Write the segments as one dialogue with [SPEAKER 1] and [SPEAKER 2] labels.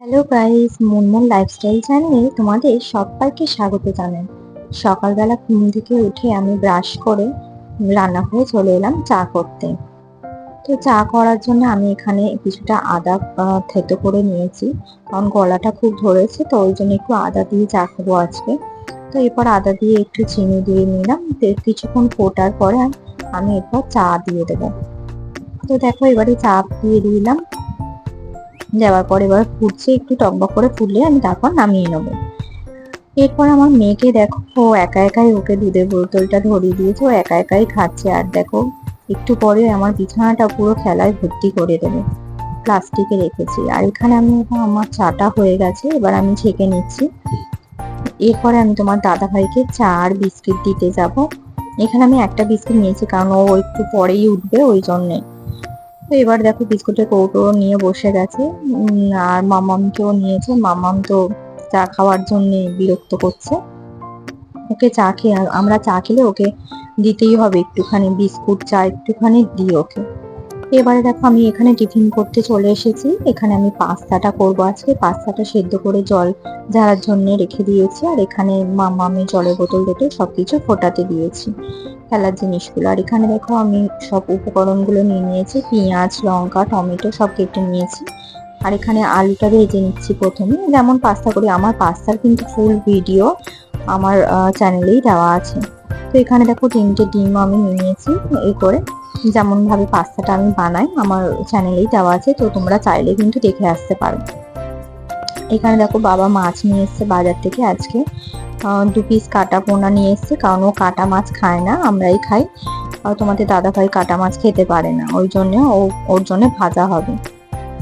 [SPEAKER 1] Hello guys Munmun lifestyle চ্যানেলে তোমাদের সবাইকে স্বাগত জানাই। সকালবেলা ঘুম থেকে উঠে আমি ব্রাশ করে রান্নাঘরে চলে এলাম চা করতে। তো চা করার জন্য আমি এখানে কিছুটা আদা থেতো করে নিয়েছি। কারণ গলাটা খুব ধরেছে, তো ওই জন্য একটু আদা দিয়ে চা খাব আজকে। তো এরপর আদা দিয়ে একটু চিনি দিয়ে নিলাম। কিছুক্ষণ ফোটার পরে আমি এরপর চা দিয়ে দেবো। তো দেখো, এবারে চা দিয়ে দিলাম। দেওয়ার পর এবার ফুটছে, একটু টকবক করে ফুটলে আমি তারপর নামিয়ে নেব। এরপর আমার মেয়েকে দেখো, ও একা একাই ওকে দুধের বোতলটা ধরিয়ে দিয়েছে, ও একা একাই খাচ্ছে। আর দেখো, একটু পরে আমার বিছানাটা পুরো খেলায় ভর্তি করে দেবে, প্লাস্টিকে রেখেছি। আর এখানে আমি আমার চাটা হয়ে গেছে, এবার আমি ছেঁকে নিচ্ছি। এরপরে আমি তোমার দাদা ভাইকে চা আর বিস্কিট দিতে যাব। এখানে আমি একটা বিস্কুট নিয়েছি, কারণ ও একটু পরেই উঠবে, ওই জন্যে। তো এবার দেখো বিস্কুটের কৌটো নিয়ে বসে গেছে। আর মামামকেও নিয়েছে। মামাম তো চা খাওয়ার জন্য বিরক্ত করছে। ওকে চা খেয়ে, আমরা চা খেলে ওকে দিতেই হবে একটুখানি। বিস্কুট, চা একটুখানি দিই ওকে। এবারে দেখো আমি এখানে টিফিন করতে চলে এসেছি। এখানে আমি পাস্তাটা করব আজকে। পাস্তাটা সেদ্ধ করে জল ঝাড়ার জন্য রেখে দিয়েছি। আর এখানে মামামে জলের বোতল টোতল সবকিছু ফোটাতে দিয়েছি। খেলার জিনিসগুলো। আর এখানে দেখো আমি সব উপকরণগুলো নিয়ে নিয়েছি। পেঁয়াজ, লঙ্কা, টমেটো সব কেটে নিয়েছি। আর এখানে আলুটা ভেজে নিচ্ছি প্রথমে। যেমন পাস্তা করি, আমার পাস্তার কিন্তু ফুল ভিডিও আমার চ্যানেলেই দেওয়া আছে। তো এখানে দেখো তিনটে ডিম আমি নিয়েছি। এই করে যেমন ভাবে পাস্তাটা আমি বানাই, আমার চ্যানেলেই দেওয়া আছে, তো তোমরা চাইলে কিন্তু দেখে আসতে পারো। এখানে দেখো বাবা মাছ নিয়ে এসছে বাজার থেকে আজকে। দু পিস কাটা পোনা নিয়ে এসছে, কারণ ও কাটা মাছ খায় না, আমরাই খাই। আর তোমাদের দাদা ভাই কাটা মাছ খেতে পারে না, ওই জন্য ও, ওর জন্য ভাজা হবে।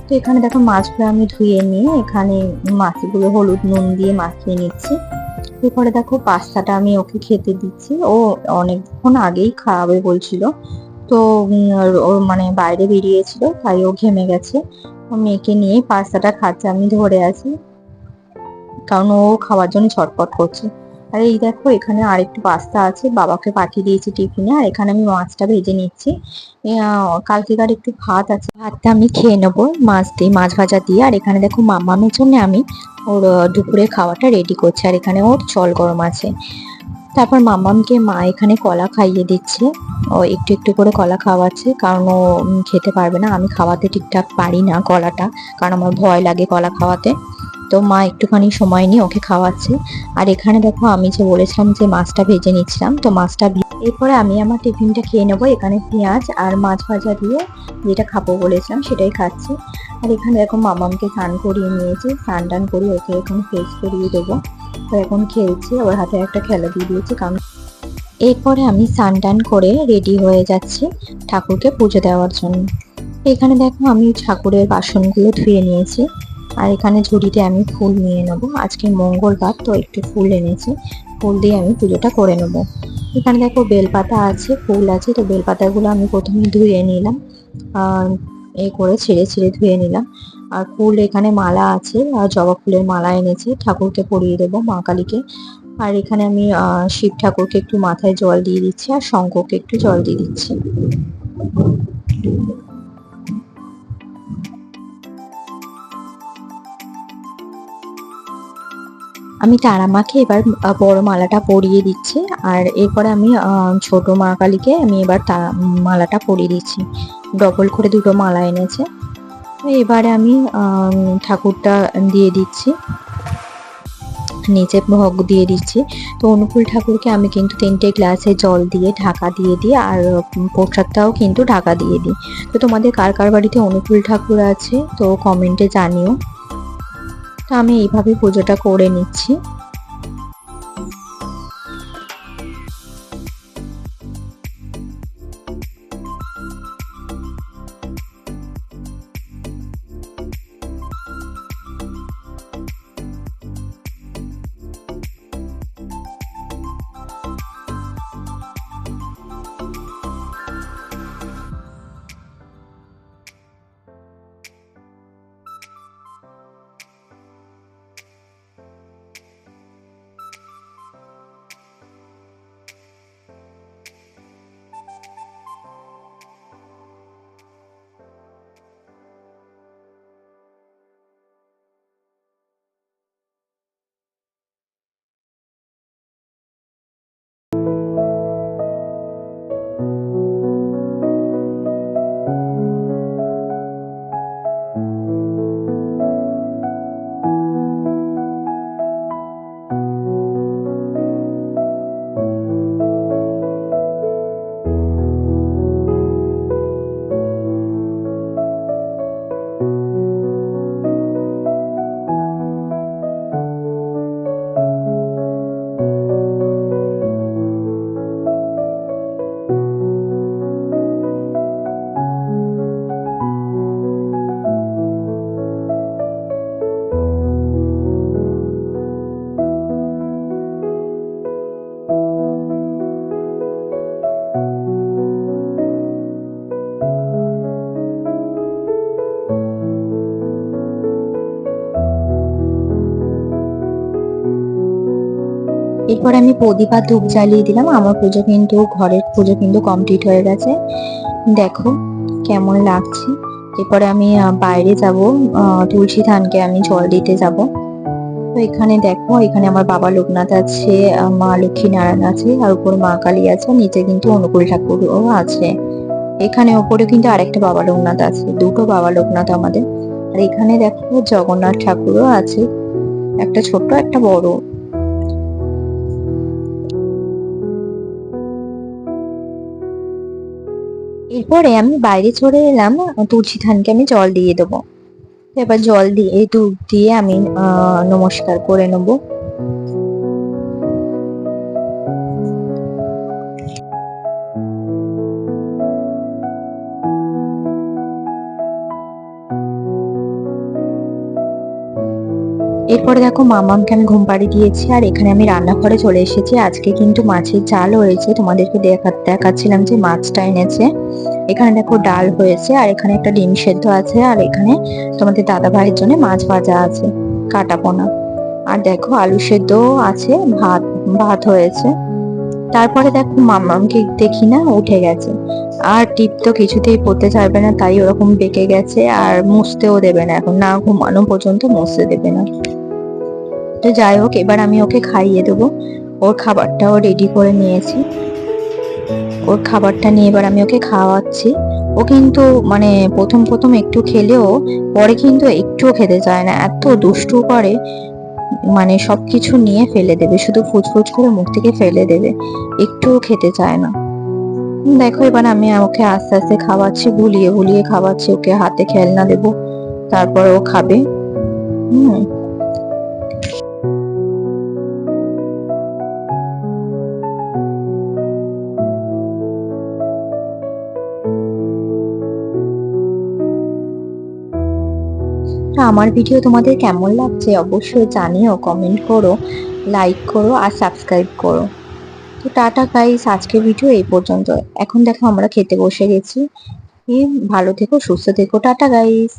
[SPEAKER 1] তো এখানে দেখো মাছগুলো আমি ধুয়ে নিয়ে এখানে মাছগুলো হলুদ নুন দিয়ে মাখিয়ে নিচ্ছি। এরপরে দেখো পাস্তাটা আমি ওকে খেতে দিচ্ছি। ও অনেকক্ষণ আগেই খাওয়াবে বলছিল। তো মানে বাইরে বেরিয়েছিল, তাই ও ঘেমে গেছে। মেয়েকে নিয়ে পাস্তাটা খাচ্ছে, আমি ধরে আছি। কারণ ও খাওয়ার জন্য ছটপট করছে। আর এই দেখো, এখানে আরেকটু পাস্তা আছে, বাবাকে পাঠিয়ে দিয়েছি টিফিনে। আর এখানে আমি মাছটা ভেজে নিচ্ছি। কালকেকার একটু ভাত আছে। ভাতটা আমি খেয়ে নেব, মাছ দিয়ে, মাছ ভাজা দিয়ে। আর এখানে দেখো মামামের জন্য আমি ওর দুপুরে খাওয়াটা রেডি করছি। আর এখানে ওর জল গরম আছে। তারপর মামামকে মা এখানে কলা খাইয়ে দিচ্ছে। ও একটু একটু করে কলা খাওয়াচ্ছে, কারণ ও খেতে পারবে না। আমি খাওয়াতে ঠিকঠাক পারি না কলাটা, কারণ আমার ভয় লাগে কলা খাওয়াতে। তো মা একটুখানি সময় নিয়ে ওকে খাওয়াচ্ছে। আর এখানে দেখো আমি যে বলেছিলাম যে মাছটা ভেজে নিচ্ছিলাম, তো মাছটা এরপরে আমি আমার টিফিনটা খেয়ে নেব এখানে পেঁয়াজ আর মাছ ভাজা দিয়ে যেটা খাব বলেছিলাম সেটাই খাচ্ছি। আর এখানে দেখো মামামকে স্নান করিয়ে নিয়েছি স্নান টান করিয়ে ওকে এখানে ফ্রেশ করিয়ে দেবো। তো এখন খেলছে ওর হাতে একটা খেলা দিয়ে দিয়েছি, কারণ এরপরে আমি স্নান টান করে রেডি হয়ে যাচ্ছি ঠাকুরকে পুজো দেওয়ার জন্য। এখানে দেখো আমি ঠাকুরের বাসনগুলো ধুয়ে নিয়েছি, আর এখানে ঝুড়িতে আমি ফুল নিয়ে নেব। আজকে মঙ্গলবার, তো একটু ফুল এনেছি, ফুল দিয়ে আমি পুজোটা করে নেব। এখানে দেখো বেলপাতা আছে, ফুল আছে, তো বেলপাতাগুলো আমি প্রথমে ধুয়ে নিলাম এ করে ছিঁড়ে ছিঁড়ে ধুয়ে নিলাম। আর ফুল এখানে মালা আছে, আর জবা ফুলের মালা এনেছি, ঠাকুরকে পরিয়ে দেবো, মা কালীকে। আর এখানে আমি শিব ঠাকুরকে একটু মাথায় জল দিয়ে দিচ্ছি, আর শঙ্করকে একটু জল দিয়ে দিচ্ছি। আমি তারা মাকে এবার বড় মালাটা পরিয়ে দিচ্ছি, আর এরপরে আমি ছোট মা কালীকে আমি এবার মালাটা পরিয়ে দিচ্ছি। ডবল করে দুটো মালা এনেছে। তো এবারে আমি ঠাকুরটা দিয়ে দিচ্ছি। নিচে ভগ দিয়ে দিচ্ছি। তো অনুকূল ঠাকুরকে আমি কিন্তু তিনটে গ্লাসে জল দিয়ে, ঢাকা দিয়ে দিই। আর প্রসাদটাও কিন্তু ঢাকা দিয়ে দিই। তো তোমাদের কার কার বাড়িতে অনুকূল ঠাকুর আছে, তো কমেন্টে জানিও। তো আমি এইভাবে পুজোটা করে নিচ্ছি। এরপরে আমি প্রদীপ আর ধূপ জ্বালিয়ে দিলাম। আমার পুজো কিন্তু, ঘরের পুজো কিন্তু কমপ্লিট হয়ে গেছে। দেখো কেমন লাগছে। এরপরে আমি বাইরে যাব। তুলসী থানকে আমি জল দিতে যাব। তো এখানে দেখো, এখানে আমার বাবা লোকনাথ আছে মা লক্ষ্মী নারায়ণ আছে, আর উপর মা কালী আছে নিচে কিন্তু অনুকূল ঠাকুরও আছে। এখানে ওপরে কিন্তু আরেকটা বাবা লোকনাথ আছে, দুটো বাবা লোকনাথ আমাদের। আর এখানে দেখো জগন্নাথ ঠাকুরও আছে। একটা ছোট একটা বড়। এরপরে আমি বাইরে চলে এলাম, তুলসী থানকে আমি জল দিয়ে দেবো। এবার জল দিয়ে, দুধ দিয়ে আমি নমস্কার করে নেব। এরপরে দেখো মামামকে আমি ঘুম পাড়ি দিয়েছি, আর এখানে আমি রান্নাঘরে চলে এসেছি। আজকে কিন্তু মাছের চাল হয়েছে, তোমাদেরকে দেখা, দেখাচ্ছিলাম যে মাছটা এনেছে। এখানে দেখো ডাল হয়েছে, আর এখানে একটা ডিম সেদ্ধ আছে, আর এখানে তোমাদের দাদা ভাইয়ের জন্য মাছ ভাজা আছে কাটা পোনা আর দেখো আলু সেদ্ধ আছে, ভাত ভাত হয়েছে। তারপরে দেখো মামামকে দেখি না, উঠে গেছে। আর টিপ তো কিছুতেই পড়তে চাইবে না, তাই ওরকম বেঁকে গেছে, আর মুছতেও দেবে না এখন। না ঘুমানো পর্যন্ত মুছতে দেবে না। তো যাই হোক, এবার আমি ওকে খাইয়ে দেবো। ওর খাবারটাও রেডি করে নিয়েছি। ওর খাবারটা নিয়ে এবার আমি ওকে খাওয়াচ্ছি। ও কিন্তু মানে প্রথম প্রথম একটু খেলেও পরে কিন্তু একটুও খেতে চায় না। এত দুষ্টু করে মানে সব কিছু নিয়ে ফেলে দেবে। শুধু ফুচফুচ করে মুখ থেকে ফেলে দেবে। একটুও খেতে চায় না। দেখো, এবার আমি ওকে আস্তে আস্তে খাওয়াচ্ছি, গুলিয়ে গুলিয়ে খাওয়াচ্ছি। ওকে হাতে খেলনা দেবো। তারপর ও খাবে। হুম। আমার ভিডিও তোমাদের কেমন লাগছে অবশ্যই জানিও কমেন্ট করো লাইক করো আর সাবস্ক্রাইব করো। তো টাটা গাইস আজকের ভিডিও এই পর্যন্ত। এখন দেখো আমরা খেতে বসে গেছি। ভালো থেকো, সুস্থ থেকো। Tata guys